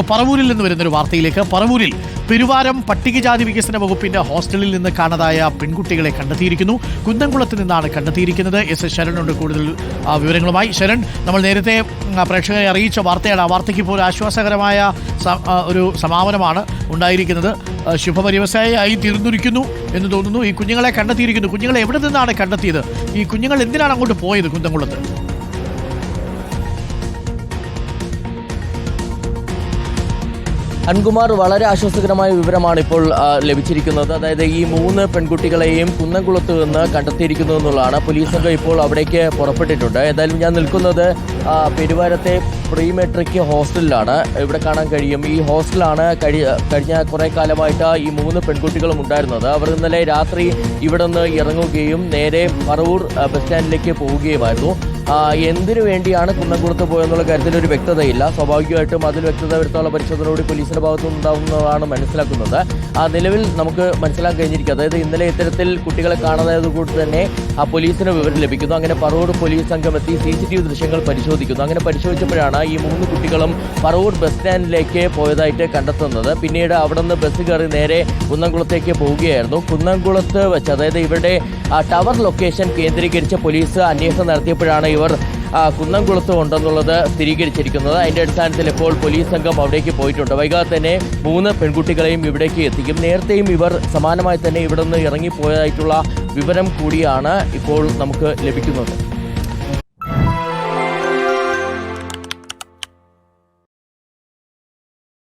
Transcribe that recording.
പറവൂരിൽ നിന്ന് വരുന്നൊരു വാർത്തയിലേക്ക്. പറവൂരിൽ പെരുവാരം പട്ടികജാതി വികസന വകുപ്പിന്റെ ഹോസ്റ്റലിൽ നിന്ന് കാണാതായ പെൺകുട്ടികളെ കണ്ടെത്തിയിരിക്കുന്നു. കുന്നംകുളത്ത് നിന്നാണ് കണ്ടെത്തിയിരിക്കുന്നത്. എസ് എസ് ശരണുണ്ട് കൂടുതൽ വിവരങ്ങളുമായി. ശരൺ നമ്മൾ നേരത്തെ പ്രേക്ഷകരെ അറിയിച്ച വാർത്തയാണ്. ആ വാർത്തയ്ക്ക് ഇപ്പോൾ ആശ്വാസകരമായ ഒരു സമാപനമാണ് ഉണ്ടായിരിക്കുന്നത്. ശുഭപരിവസായി തീർന്നിരിക്കുന്നു എന്ന് തോന്നുന്നു. ഈ കുഞ്ഞുങ്ങളെ കണ്ടെത്തിയിരിക്കുന്നു. കുഞ്ഞുങ്ങളെ എവിടെ നിന്നാണ് കണ്ടെത്തിയത്? ഈ കുഞ്ഞുങ്ങൾ എന്തിനാണ് അങ്ങോട്ട് പോയത് കുന്നംകുളത്ത് അൻകുമാർ വളരെ ആശ്വാസകരമായ വിവരമാണ് ഇപ്പോൾ ലഭിച്ചിരിക്കുന്നത്. അതായത് ഈ മൂന്ന് പെൺകുട്ടികളെയും കുന്നംകുളത്ത് നിന്ന് കണ്ടെത്തിയിരിക്കുന്നു എന്നുള്ളതാണ്. പോലീസ് സംഘം ഇപ്പോൾ അവിടേക്ക് പുറപ്പെട്ടിട്ടുണ്ട്. എന്തായാലും ഞാൻ നിൽക്കുന്നത് പെരുവാരത്തെ പ്രീ മെട്രിക് ഹോസ്റ്റലിലാണ്. ഇവിടെ കാണാൻ കഴിയും. ഈ ഹോസ്റ്റലാണ് കഴി കഴിഞ്ഞ കുറേ കാലമായിട്ട് ഈ മൂന്ന് പെൺകുട്ടികളും ഉണ്ടായിരുന്നത്. അവർ ഇന്നലെ രാത്രി ഇവിടെ നിന്ന് ഇറങ്ങുകയും നേരെ പറവൂർ ബസ് സ്റ്റാൻഡിലേക്ക് പോവുകയുമായിരുന്നു. എന്തിനു വേണ്ടിയാണ് കുന്നംകുളത്ത് പോയെന്നുള്ള കാര്യത്തിൽ ഒരു വ്യക്തതയില്ല. സ്വാഭാവികമായിട്ടും അതിൽ വ്യക്തത വരുത്താനുള്ള പരിശോധനയോട് പോലീസിന്റെ ഭാഗത്തു നിന്നുണ്ടാവുന്നതാണ് മനസ്സിലാക്കുന്നത്. ആ നിലവിൽ നമുക്ക് മനസ്സിലാക്കാൻ കഴിഞ്ഞിരിക്കും. അതായത് ഇന്നലെ ഇത്തരത്തിൽ കുട്ടികളെ കാണാതായത് കൂടി തന്നെ ആ പോലീസിന് വിവരം ലഭിക്കുന്നു. അങ്ങനെ പറവൂർ പോലീസ് സംഘം എത്തി. സി സി ടി വി ദൃശ്യങ്ങൾ പരിശോധിക്കുന്നു. അങ്ങനെ പരിശോധിച്ചപ്പോഴാണ് ഈ മൂന്ന് കുട്ടികളും പറവൂർ ബസ് സ്റ്റാൻഡിലേക്ക് പോയതായിട്ട് കണ്ടെത്തുന്നത്. പിന്നീട് അവിടെ നിന്ന് ബസ് കയറി നേരെ കുന്നംകുളത്തേക്ക് പോവുകയായിരുന്നു. കുന്നംകുളത്ത് വെച്ച് അതായത് ഇവരുടെ ടവർ ലൊക്കേഷൻ കേന്ദ്രീകരിച്ച് പോലീസ് അന്വേഷണം നടത്തിയപ്പോഴാണ് ഇവർ കുന്നംകുളത്ത് ഉണ്ടെന്നുള്ളത് സ്ഥിരീകരിച്ചിരിക്കുന്നത്. അതിന്റെ അടിസ്ഥാനത്തിൽ ഇപ്പോൾ പോലീസ് സംഘം അവിടേക്ക് പോയിട്ടുണ്ട്. വൈകാതെ തന്നെ മൂന്ന് പെൺകുട്ടികളെയും ഇവിടേക്ക് എത്തിക്കും. നേരത്തെയും ഇവർ സമാനമായി തന്നെ ഇവിടെ നിന്ന് ഇറങ്ങിപ്പോയതായിട്ടുള്ള വിവരം കൂടിയാണ് ഇപ്പോൾ നമുക്ക് ലഭിക്കുന്നത്.